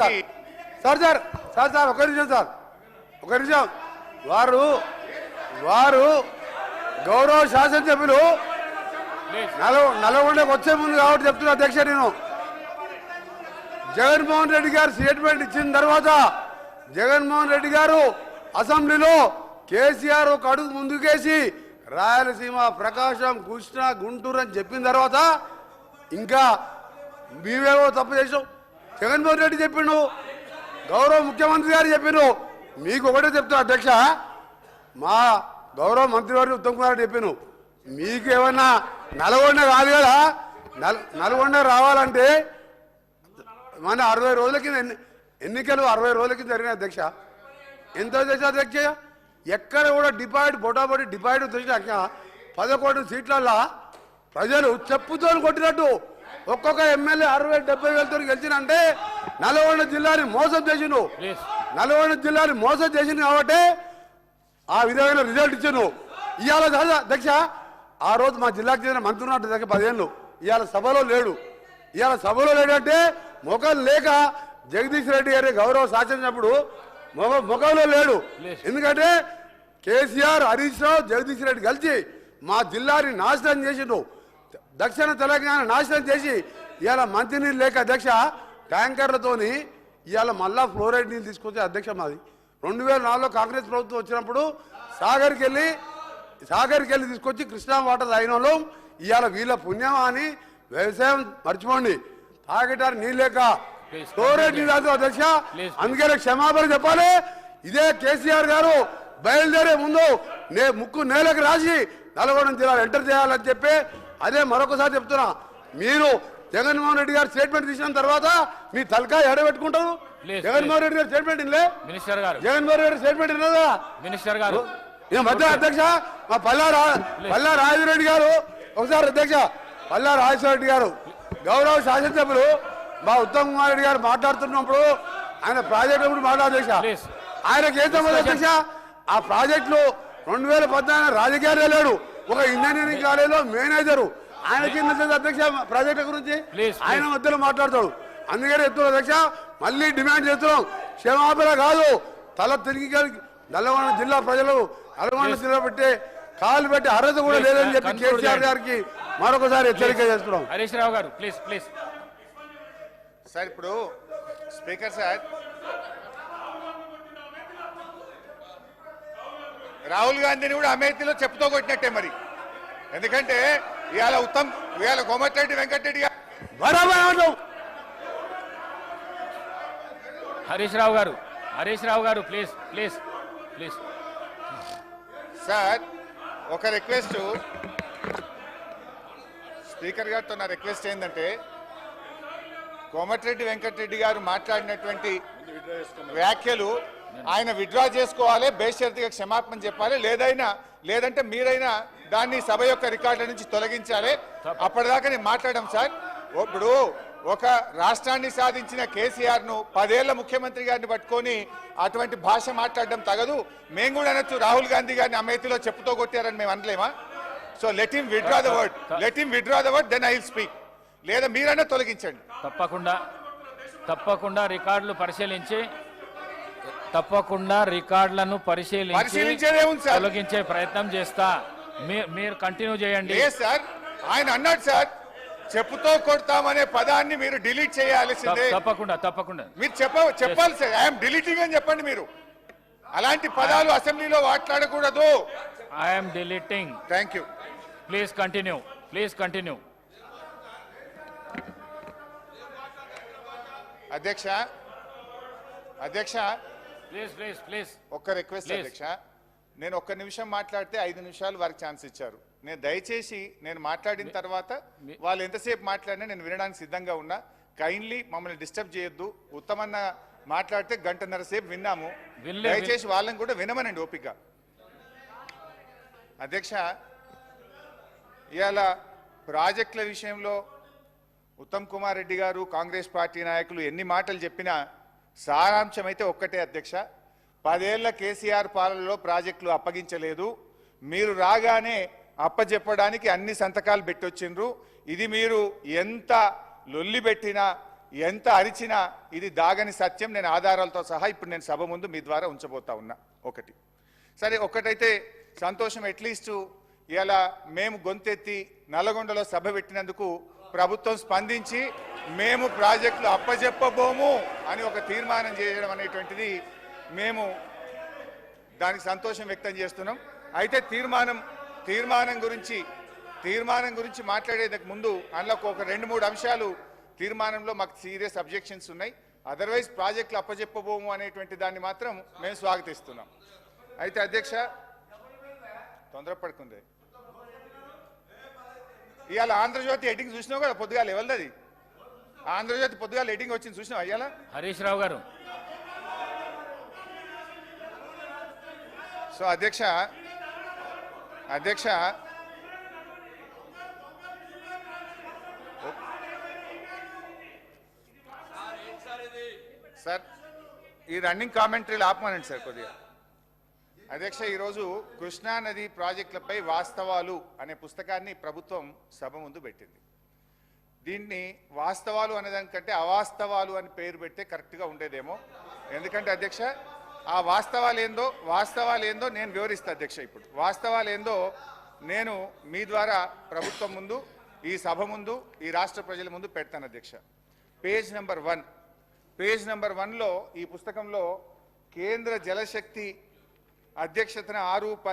Sir. Sir sir sir ఒక నిమిషం sir. ఒక నిమిషం. వారు వారు గౌరవ శాసనసభ్యులు నల్గొండకు వచ్చే ముందు కాబట్టి చెప్తున్నా అధ్యక్ష నేను. జగన్మోహన్ రెడ్డి గారు స్టేట్మెంట్ ఇచ్చిన తర్వాత జగన్మోహన్ రెడ్డి గారు అసెంబ్లీలో కేసీఆర్ ఒక అడుగు ముందుకేసి రాయలసీమ ప్రకాశం కృష్ణ గుంటూరు అని చెప్పిన తర్వాత ఇంకా మీవేవో తప్పు చేసాం జగన్మోహన్ రెడ్డి చెప్పిండు గౌరవ ముఖ్యమంత్రి గారు చెప్పిండు. మీకు ఒకటే చెప్తా అధ్యక్ష మా గౌరవ మంత్రివారి ఉత్తమ్ కుమార్ రెడ్డి చెప్పాను మీకు ఏమన్నా నల్గొండ కాదు కదా? నల్ నల్గొండ రావాలంటే మన అరవై రోజుల కింద ఎన్ని ఎన్నికలు అరవై రోజుల కింద జరిగిన అధ్యక్ష. ఎంత అధ్యక్ష అధ్యక్ష? ఎక్కడ కూడా డిపాయిడ్ బొటాబొటి డిపాయిడ్ తెచ్చినాక పదకొండు సీట్లల్లో ప్రజలు చెప్పుతో కొట్టినట్టు ఒక్కొక్క ఎమ్మెల్యే అరవై డెబ్బై వేలతో గెలిచినంటే నల్గొండ జిల్లాని మోసం ప్లీజ్ నల్గొండ జిల్లాని మోసం చేసింది కాబట్టి ఆ విధమైన రిజల్ట్ ఇచ్చాను ఇవాళ కాదు అధ్యక్ష ఆ రోజు మా జిల్లాకు చెందిన మంత్రి ఉన్నట్టు దగ్గర పదిహేను ఇవాళ సభలో లేడు. ఇవాళ సభలో లేడంటే ముఖం లేక జగదీష్ రెడ్డి గారి గౌరవ శాసనప్పుడు మొగ ముఖంలో లేడు. ఎందుకంటే కేసీఆర్ హరీష్ రావు జగదీష్ రెడ్డి కలిసి మా జిల్లాని నాశనం చేసిండు. దక్షిణ తెలంగాణ నాశనం చేసి ఇవాళ మంచినీళ్ళు లేక అధ్యక్ష ట్యాంకర్లతోని ఇవాళ మళ్ళా ఫ్లోరైడ్ నీళ్ళు తీసుకొచ్చే అధ్యక్ష మాది. రెండు వేల నాలుగులో కాంగ్రెస్ ప్రభుత్వం వచ్చినప్పుడు సాగర్కి వెళ్ళి సాగర్కి వెళ్ళి తీసుకొచ్చి కృష్ణా వాటర్ తాగిన వాళ్ళు. ఇవాళ వీళ్ళ పుణ్యమా అని వ్యవసాయం మర్చిపోండి. తాగటానికి నీళ్ళు లేక నీళ్ళు తాగుతాం అధ్యక్ష. అందుకనే క్షమాపణ చెప్పాలి. ఇదే కేసీఆర్ గారు బయలుదేరే ముందు నే ముక్కు నేలకు రాసి నల్గొండ జిల్లాలో ఎంటర్ చేయాలని చెప్పి అదే మరొకసారి చెప్తున్నా. మీరు జగన్మోహన్ రెడ్డి గారు స్టేట్మెంట్ తీసిన తర్వాత మీ తలకాయ ఎడబెట్టుకుంటారు. జగన్మోహన్ రెడ్డి గారు స్టేట్మెంట్ ఇల్లే మినిస్టర్ గారు. జగన్మోహన్ రెడ్డి స్టేట్మెంట్ ఇన్నదా మినిస్టర్ గారు. మధ్య అధ్యక్ష మా పల్లా పల్లా రాజరెడ్డి గారు. ఒకసారి అధ్యక్ష పల్లా రాజశేఖర గారు. గౌరవ శాసనసభ్యులు మా ఉత్తమ్ కుమార్ రెడ్డి గారు మాట్లాడుతున్నప్పుడు ఆయన ప్రాజెక్ట్ గురించి మాట్లాడు అధ్యక్ష. Please. ఆయనకి ఏం సంబంధం అధ్యక్ష? ఆ ప్రాజెక్టులు రెండు వేల పద్నాలుగు రాజకీయాలే లేడు ఒక ఇంజనీరింగ్ కాలేజీలో మేనేజరు. ఆయనకి అధ్యక్ష? ప్రాజెక్టు గురించి ఆయన మధ్యలో మాట్లాడతాడు. అందుకనే చెప్తున్నా అధ్యక్ష మళ్ళీ డిమాండ్ చేస్తున్నాం. క్షమాపణ కాదు. తల తిరిగి కలిగి నల్లగొండ జిల్లా ప్రజలు నల్లగొండ జిల్లా పెట్టే కాలు పెట్టి అర్హత కూడా లేదని చెప్పి conclude కేసీఆర్. గారికి మరొకసారి హెచ్చరిక చేస్తున్నాం. Harish Rao garu please please sir ఇప్పుడు స్పీకర్ సార్. రాహుల్ గాంధీని కూడా అమేథీలో చెప్పుతో కొట్టినట్టే మరి. ఎందుకంటే ఇవాళ ఉత్తమ్ ఇవాళ కోమటిరెడ్డి వెంకటరెడ్డి గారు. బరాబర్ ఆడదాం. Harish Rao garu Harish Rao garu please please please. Sir ఒక రిక్వెస్ట్. స్పీకర్ గారితో నా రిక్వెస్ట్ ఏంటంటే కోమటిరెడ్డి వెంకటరెడ్డి గారు మాట్లాడినటువంటి వ్యాఖ్యలు ఆయన విత్డ్రా చేసుకోవాలి బేషరతుగా క్షమాపణ చెప్పాలి లేదైనా లేదంటే మీరైనా దాన్ని సభ యొక్క రికార్డుల నుంచి తొలగించాలి. అప్పటిదాకా నేను మాట్లాడడం సార్ ఇప్పుడు ఒక రాష్ట్రాన్ని సాధించిన కేసీఆర్ను పదేళ్ళ ముఖ్యమంత్రి గారిని పట్టుకొని అటువంటి భాష మాట్లాడడం తగదు. మేము కూడా అనొచ్చు రాహుల్ గాంధీ గారిని అమేథీలో చెప్పుతో కొట్టారని మేము అనలేమా? So let him withdraw the word let him withdraw the word then I will speak లేదా మీరైనా తొలగించండి. తప్పకుండా తప్పకుండా రికార్డులు పరిశీలించి తప్పకుండా రికార్డులను పరిశీలించి పరిశీలించేదే ఉంది సార్. తొలగించే ప్రయత్నం చేస్తా. మీరు కంటిన్యూ చేయండి. సార్? ఆయన అన్నాడు సార్ చెప్పుతో కొడతామనే పదాన్ని మీరు డిలీట్ చేయాల్సిందే తప్ప- తప్పకుండా తప్పకుండా. మీరు చెప్ప చెప్పాలి సార్. ఐఎమ్ డిలీటింగ్ అని చెప్పండి మీరు. అలాంటి పదాలు అసెంబ్లీలో మాట్లాడకూడదు. I'm deleting. Thank you please continue please continue అధ్యక్ష అధ్యక్ష ప్లీజ్ ప్లీజ్ ప్లీజ్ ఒక్క రిక్వెస్ట్. అధ్యక్ష. నేను ఒక్క నిమిషం మాట్లాడితే ఐదు నిమిషాలు వారికి ఛాన్స్ ఇచ్చారు. నేను దయచేసి నేను మాట్లాడిన తర్వాత వాళ్ళు ఎంతసేపు మాట్లాడినా నేను వినడానికి సిద్ధంగా ఉన్నా. కైండ్లీ మమ్మల్ని డిస్టర్బ్ చేయొద్దు. ఉత్తమన్న మాట్లాడితే గంటన్నర సేపు విన్నాము. దయచేసి వాళ్ళని కూడా వినమనండి ఓపిక అధ్యక్ష ఇవాళ ప్రాజెక్టుల విషయంలో ఉత్తమ్ కుమార్ రెడ్డి గారు కాంగ్రెస్ పార్టీ నాయకులు ఎన్ని మాటలు చెప్పినా సారాంశం అయితే ఒక్కటే అధ్యక్ష. పదేళ్ళ కేసీఆర్ పాలనలో ప్రాజెక్టులు అప్పగించలేదు. మీరు రాగానే అప్పజెప్పడానికి అన్ని సంతకాలు పెట్టొచ్చిండ్రు. ఇది మీరు ఎంత లొల్లిబెట్టినా ఎంత అరిచినా ఇది దాగని సత్యం. నేను ఆధారాలతో సహా ఇప్పుడు నేను సభ ముందు మీ ద్వారా ఉంచబోతా ఉన్నా. ఒకటి. సరే ఒక్కటైతే సంతోషం అట్లీస్ట్ ఇలా మేము గొంతెత్తి నల్గొండలో సభ పెట్టినందుకు ప్రభుత్వం స్పందించి మేము ప్రాజెక్టులు అప్పజెప్పబోము అని ఒక తీర్మానం చేయడం అనేటువంటిది మేము దానికి సంతోషం వ్యక్తం చేస్తున్నాం. అయితే తీర్మానం తీర్మానం గురించి తీర్మానం గురించి మాట్లాడేందుకు ముందు అందులో ఒక రెండు మూడు అంశాలు తీర్మానంలో మాకు సీరియస్ అబ్జెక్షన్స్ ఉన్నాయి. అదర్వైజ్ ప్రాజెక్టులు అప్పచెప్పబోము అనేటువంటి దాన్ని మాత్రం మేము స్వాగతిస్తున్నాం. అయితే అధ్యక్ష తొందరపడుకుంది ఇవాళ ఆంధ్రజ్యోతి ఎడ్డింగ్ చూసినావు కదా పొద్దుగాలు లెవెల్ది అది? ఆంధ్రజ్యోతి పొద్దుగా ఎడ్డింగ్ వచ్చింది చూసినావు? అయ్యాలా హరీష్ రావు గారు. సో అధ్యక్ష అధ్యక్ష. సార్ ఈ రన్నింగ్ కామెంటరీలు ఆపమనండి సార్ కొద్దిగా. అధ్యక్ష ఈరోజు కృష్ణా నది ప్రాజెక్టులపై వాస్తవాలు అనే పుస్తకాన్ని ప్రభుత్వం సభ ముందు పెట్టింది. దీన్ని వాస్తవాలు అనేదానికంటే అవాస్తవాలు అని పేరు పెడితే కరెక్ట్గా ఉండేదేమో. ఎందుకంటే అధ్యక్ష ఆ వాస్తవాలు ఏందో వాస్తవాలు ఏందో నేను వివరిస్తా అధ్యక్ష ఇప్పుడు. వాస్తవాలు ఏందో నేను మీ ద్వారా ప్రభుత్వం ముందు ఈ సభ ముందు ఈ రాష్ట్ర ప్రజల ముందు పెడతాను అధ్యక్ష. Page number one. Page number వన్లో ఈ పుస్తకంలో కేంద్ర జలశక్తి అధ్యక్షతన ఆరు పది